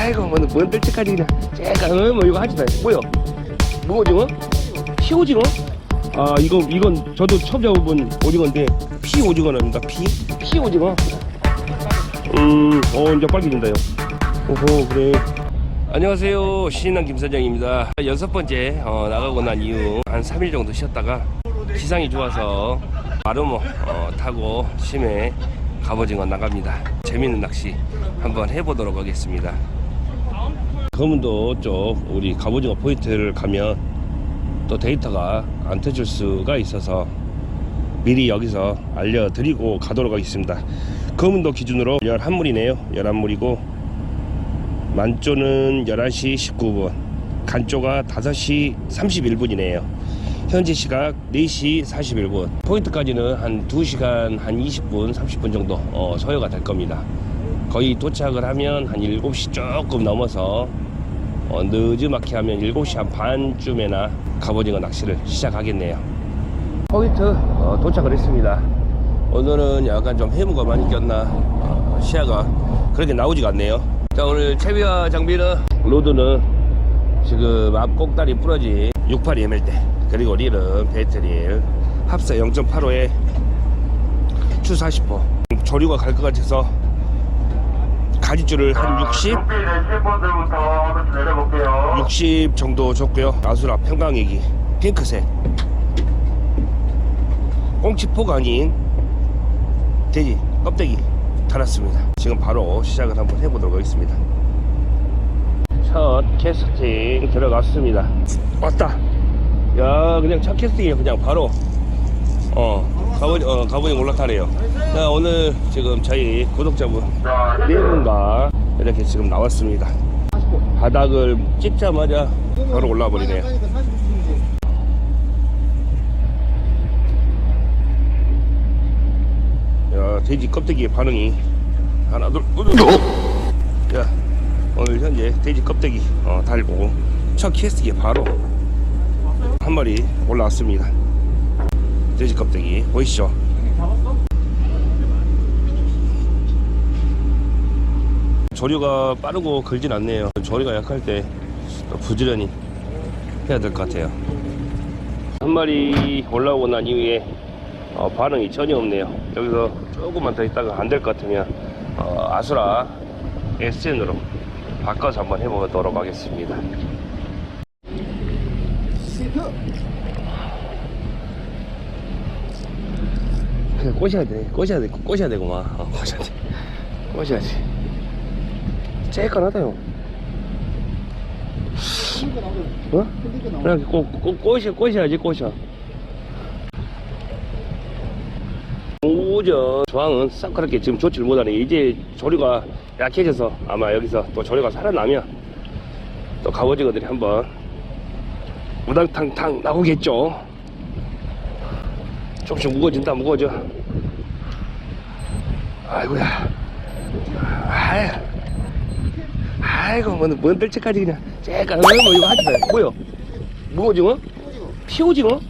아이고 뭐, 뭔 뜰때까지 그냥 째까 어, 뭐 이거 하지 마 뭐야 무오징어? 피오징어? 아 이거 이건 저도 처음 잡아본 오징어인데 피오징어랍니다. 피? 피오징어 음어 이제 빨개진다요. 오호 그래. 안녕하세요. 신인남 김사장입니다. 여섯 번째 어, 나가고 난 이후 한 3일 정도 쉬었다가 기상이 좋아서 마르모 어, 타고 심해 갑오징어 나갑니다. 재밌는 낚시 한번 해보도록 하겠습니다 검은도 쪽 우리 갑오징어 포인트를 가면 또 데이터가 안 터질 수가 있어서 미리 여기서 알려드리고 가도록 하겠습니다. 검은도 기준으로 11물이네요. 11물이고 만조는 11시 19분 간조가 5시 31분이네요. 현재 시각 4시 41분 포인트까지는 한 2시간 한 20분 30분 정도 어, 소요가 될 겁니다. 거의 도착을 하면 한 7시 조금 넘어서 어, 늦지막히 하면 7시 한 반쯤에나 갑오징어 낚시를 시작하겠네요. 포인트 어, 도착을 했습니다. 오늘은 약간 좀 해무가 많이 꼈나 어, 시야가 그렇게 나오지가 않네요. 자 오늘 채비와 장비는 로드는 지금 앞 꼭다리 부러진 682 ML대 그리고 릴은 배트릴 합사 0.85에 추 40호. 조류가 갈 것 같아서 가지줄을 한 60? 높이 내실 분들부터 하나씩 내려볼게요. 60 정도 줬고요. 아수라 평강이기. 핑크색. 꽁치포가 아닌 돼지 껍데기 달았습니다. 지금 바로 시작을 한번 해보도록 하겠습니다. 첫 캐스팅 들어갔습니다. 왔다. 야 그냥 첫 캐스팅이 그냥 바로. 어 가보니 어 가보니 올라타네요 자 오늘 지금 저희 구독자분 자, 네 분과 이렇게 지금 나왔습니다. 바닥을 찍자마자 바로 올라와 버리네요. 야, 돼지 껍데기의 반응이 하나 둘, 둘, 둘. 야, 오늘 현재 돼지 껍데기 어, 달고 첫 캐스팅에 바로 한 마리 올라왔습니다. 돼지 껍데기 보이시죠? 조류가 빠르고 걸진 않네요. 조류가 약할 때또 부지런히 해야 될 것 같아요. 한 마리 올라오고 난 이후에 어, 반응이 전혀 없네요. 여기서 조금만 더 있다가 안 될 것 같으면 어, 아수라 SN으로 바꿔서 한번 해보도록 하겠습니다. 꼬셔야 돼. 꼬셔야 돼. 꼬셔야 되고만. 어, 꼬셔야 돼. 꼬셔야지. 쬐끈하다요. 어? 그냥 꼬, 꼬, 꼬셔, 꼬셔야지, 꼬셔. 오전 조항은 싹 그렇게 지금 좋지를 못하네. 이제 조류가 약해져서 아마 여기서 또 조류가 살아나면 또 갑오징어들이 한번 우당탕탕 나오겠죠. 조금씩 무거워진다, 무거워져. 아이고야. 아이. 아이고, 뭐, 뭔 뜰채까지 그냥, 째까, 어, 뭐, 이거 하지 마. 뭐요? 무오징어? 피오징어?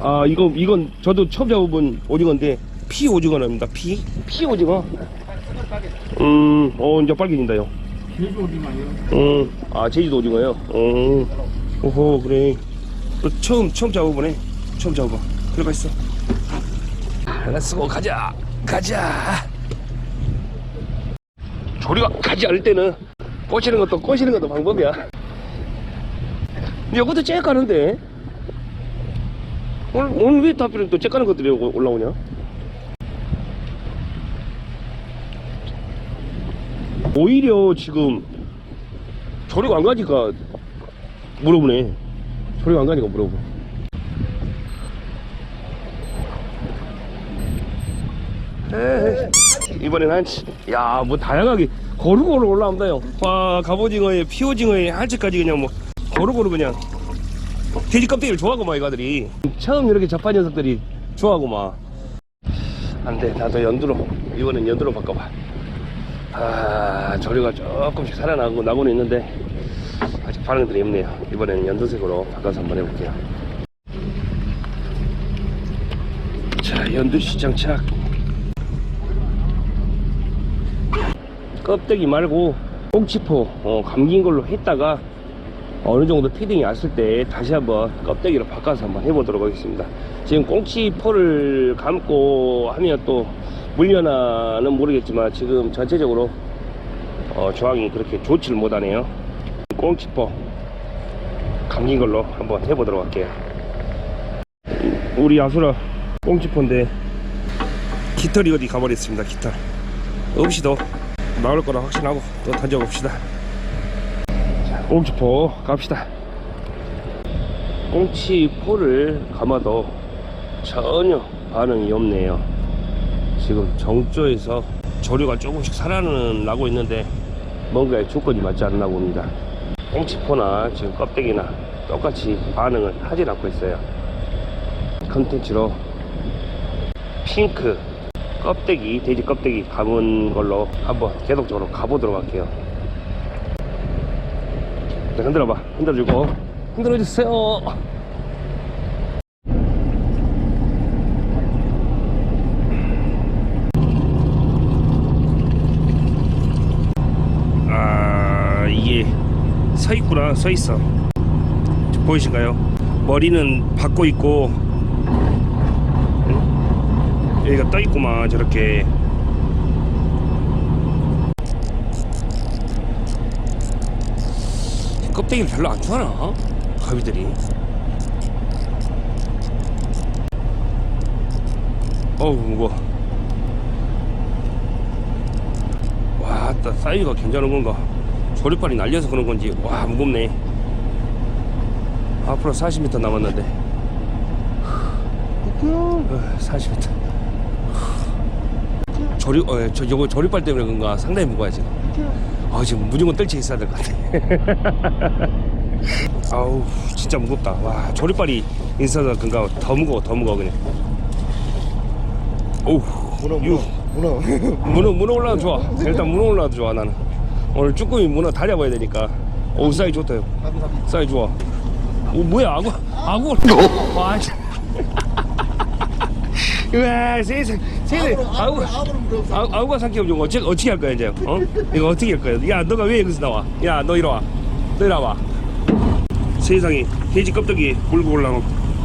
아, 이거, 이건 저도 처음 잡아본 오징어인데, 피오징어랍니다. 피? 피오징어? 음, 어, 이제 빨개진다요. 제주 오징어요? 음, 아, 제주도 오징어요? 음, 오호, 그래. 또 처음, 처음 잡아보네. 처음 잡아봐. 들어가 있어. 렛츠고, 가자! 가자! 조리가 가지 않을 때는 꼬시는 것도 꼬시는 것도 방법이야. 이것도 쬐 까는데 오늘 왜 하필 또쬐 까는 것들이 오- 올라오냐? 오히려 지금 조리가 안 가니까 물어보네. 조리가 안 가니까 물어보. 에이, 이번엔 한치. 야, 뭐 다양하게 고루고루 올라온다요. 와, 갑오징어에 피오징어에 한치까지 그냥 뭐 고루고루 그냥 돼지 껍데기를 좋아하고 막 이가들이 처음 이렇게 접한 녀석들이 좋아하고 막. 안돼, 나도 연두로 이번엔 연두로 바꿔봐. 아, 조류가 조금씩 살아나고 나고는 있는데 아직 반응들이 없네요. 이번에는 연두색으로 바꿔서 한번 해볼게요. 자, 연두시 장착. 껍데기 말고 꽁치포 어, 감긴 걸로 했다가 어느 정도 피딩이 왔을 때 다시 한번 껍데기로 바꿔서 한번 해보도록 하겠습니다. 지금 꽁치포를 감고 하면 또 물려나는 모르겠지만 지금 전체적으로 어, 조항이 그렇게 좋지를 못하네요. 꽁치포 감긴 걸로 한번 해보도록 할게요. 우리 아수라 꽁치포인데 깃털이 어디 가버렸습니다. 깃털 없이도 나올 거라 확신하고 또 던져봅시다. 자, 꽁치포 갑시다. 꽁치포를 감아도 전혀 반응이 없네요. 지금 정조에서 조류가 조금씩 살아나고 있는데 뭔가의 조건이 맞지 않나 봅니다. 꽁치포나 지금 껍데기나 똑같이 반응을 하진 않고 있어요. 컨텐츠로 핑크 껍데기 돼지 껍데기 감은 걸로 한번 계속적으로 가보도록 할게요. 자, 흔들어봐 흔들어주고 흔들어주세요. 아 이게 서 있구나 서 있어 보이신가요? 머리는 받고 있고 응? 여기가 떠 있구만 저렇게 껍데기를 별로 안 좋아하나? 가비들이 어우 무거워 와, 따 사이즈가 괜찮은 건가? 조립발이 날려서 그런 건지 와 무겁네. 앞으로 40m 남았는데. 어, 40m. 조립, 어, 저 요거 조립발 때문에 그런가 상당히 무거워 지금. 아 지금 무조건 떨쳐 있어야 될 것 같아. 아우 진짜 무겁다. 와 조립발이 있어서 그런가 더 무거워 더 무거워 그냥. 오우 문어 유. 문어 문어 문어 올라도 좋아. 일단 문어 올라도 좋아 나는. 오늘 쭈꾸미 문어 다려봐야 되니까. 오 사이 좋다요. 가비 가비 사이 좋아. 오 뭐야 악어 악어. 와. 씨. 우와 세상 세상 아무런 악어 아무런 무료 없어 아- 아우가 삼키면 좀 어떻게 어떻게 할 거야 이제? 어? 이거 어떻게 할 거야? 야 너가 왜 여기서 나와? 야 너 이리 와. 너 이리 와. 세상에 돼지 껍데기 물고 올라온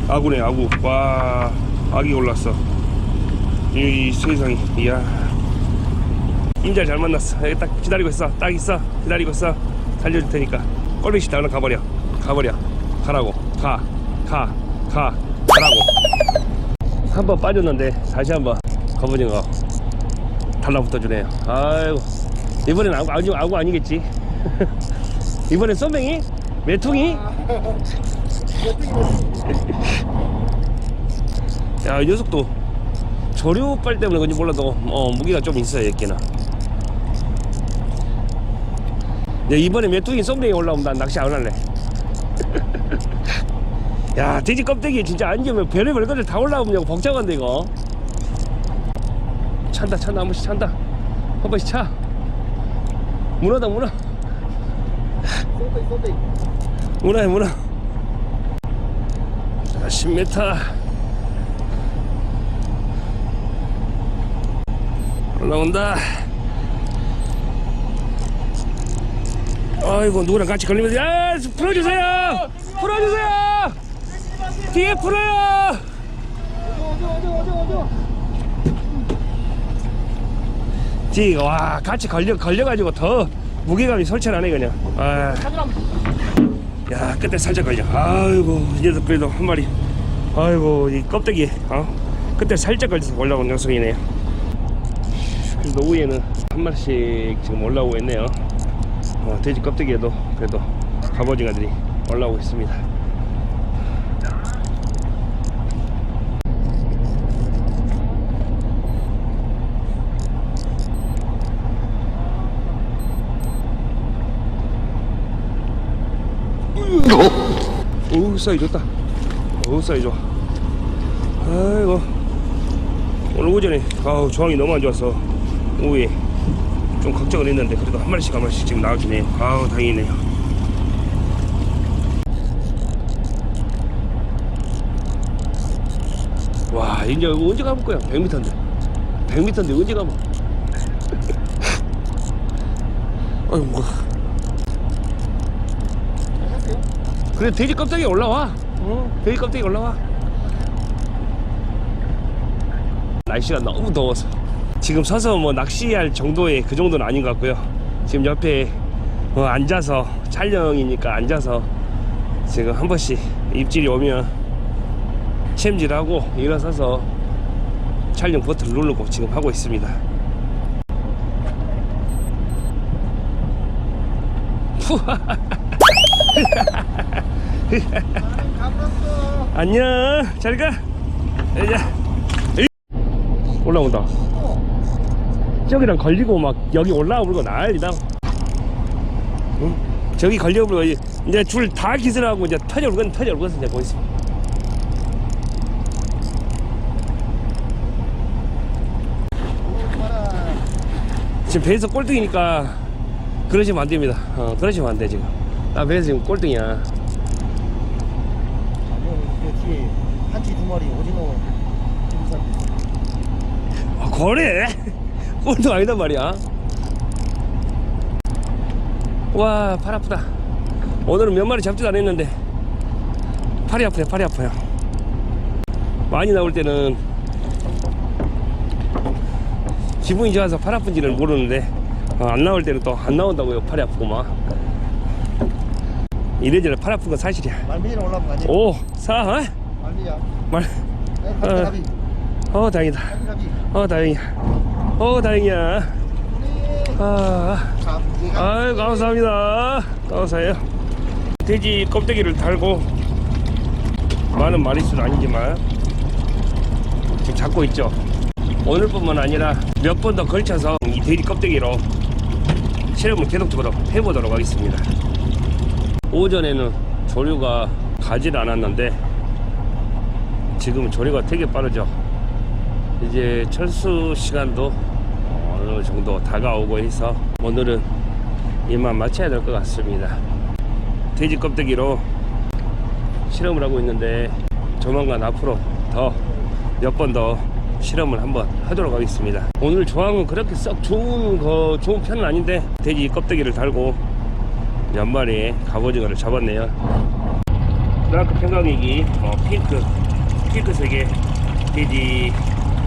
아구네 아구. 와 아기 올랐어. 이, 이 세상에 이야. 인자 잘 만났어. 여기 딱 기다리고 있어. 딱 있어. 기다리고 있어. 달려줄 테니까. 꼴뱅이 다 얼른 가버려. 가버려. 가라고. 가. 가. 가. 가라고. 한 번 빠졌는데 다시 한번 갑오징어 달라붙어 주네요. 아이고 이번엔 아구, 아구, 아구 아니겠지? 이번엔 쏨뱅이? 메퉁이? 야, 이 녀석도 조류빨 때문에 그런지 몰라도 어, 무게가 좀 있어요, 얘끼는. 야, 이번에 쏨뱅이 올라오면 난 낚시 안 할래. 야, 돼지 껍데기 진짜 안기면 별의별 것들 다 올라오면 복잡한데, 이거. 찬다, 찬다, 한 번씩 찬다. 한 번씩 차. 문어다, 문어. 문어야, 문어. 자, 10m. 올라온다. 아이고, 누구랑 같이 걸리면, 야, 풀어주세요! 풀어주세요! 뒤에 풀어요! 어디 어디 어디 어디 뒤, 와, 같이 걸려, 걸려가지고 더 무게감이 설치하네, 그냥. 아. 야, 끝에 살짝 걸려. 아이고, 이 녀석 그래도 한 마리. 아이고, 이 껍데기, 어? 끝에 살짝 걸려서 올라온 녀석이네요. 그래도 오후에는 한 마리씩 지금 올라오고 있네요. 어, 돼지 껍데기에도 그래도 갑오징어들이 올라오고 있습니다. 오 사이 좋다. 오 사이 좋아. 아이고. 오늘 오전에 아우 조항이 너무 안 좋아서 오후에 좀 걱정을 했는데 그래도 한 마리씩 한 마리씩 지금 해요 아우 다행이네요. 와 이제 언제 가볼 거야? 100m인데. 100m인데 언제 가봐? 아이고 뭐 그래 돼지 껍데기 올라와. 어? 돼지 껍데기 올라와. 날씨가 너무 더워서. 지금 서서 뭐 낚시할 정도의 그 정도는 아닌 것 같고요. 지금 옆에 어, 앉아서 촬영이니까 앉아서 지금 한 번씩 입질이 오면 챔질하고 일어서서 촬영 버튼을 누르고 지금 하고 있습니다. 안녕. 잘가. 이제 올라온다. 저기랑 걸리고 막 여기 올라와 버리고 난리다 응? 저기 걸려 버리고 이제- 줄 다 기술하고 이제 터져 울건 터져 울건 이제 보이스 지금 배에서 꼴등이니까 그러시면 안 됩니다. 어 그러시면 안돼 지금 나 배에서 지금 꼴등이야 뒤에 한치 두 마리 오징어. 아, 거래? 꼴등 아니단 말이야. 와, 팔 아프다. 오늘은 몇 마리 잡지도 않았는데, 팔이 아프네, 팔이 아파요. 많이 나올 때는 기분이 좋아서 팔 아픈지는 모르는데, 어, 안 나올 때는 또 안 나온다고요, 팔이 아프고 막. 이래저래 팔 아픈 건 사실이야. 말미는 올라온 거 아니에요? 오, 사, 어? 말미야. 말, 네, 어. 가비, 가비, 어, 다행이다. 가비, 가비. 어, 다행이야. 어, 다행이야. 아. 자, 얘가 아유 감사합니다 감사해요 돼지 껍데기를 달고 많은 마리수는 아니지만 지금 잡고 있죠 오늘뿐만 아니라 몇 번 더 걸쳐서 이 돼지 껍데기로 실험을 계속적으로 해보도록 하겠습니다 오전에는 조류가 가질 않았는데 지금은 조류가 되게 빠르죠 이제 철수 시간도 어느 정도 다가오고 해서 오늘은 이만 마쳐야 될 것 같습니다. 돼지 껍데기로 실험을 하고 있는데 조만간 앞으로 더 몇 번더 실험을 한번 하도록 하겠습니다. 오늘 조항은 그렇게 썩 좋은 거 좋은 편은 아닌데 돼지 껍데기를 달고 몇 마리의 갑오징어를 잡았네요. 브랑크 평강이기 어, 핑크 핑크색의 돼지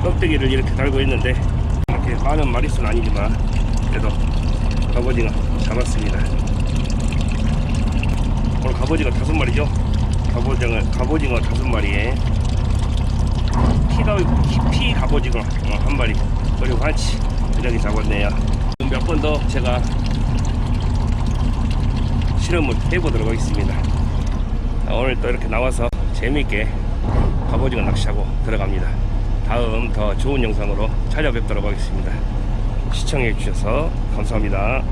껍데기를 이렇게 달고 있는데 이렇게 많은 마리수는 아니지만 그래도 갑오징어 잡았습니다. 오늘 갑오징어 다섯 마리죠? 갑오징어 갑오징어 다섯 마리에 피가 피 갑오징어 어, 한 마리 그리고 한치 이렇게 잡았네요. 몇 번 더 제가 실험을 해보도록 하겠습니다. 자, 오늘 또 이렇게 나와서 재미있게 갑오징어 낚시하고 들어갑니다. 다음 더 좋은 영상으로 찾아뵙도록 하겠습니다. 시청해 주셔서 감사합니다.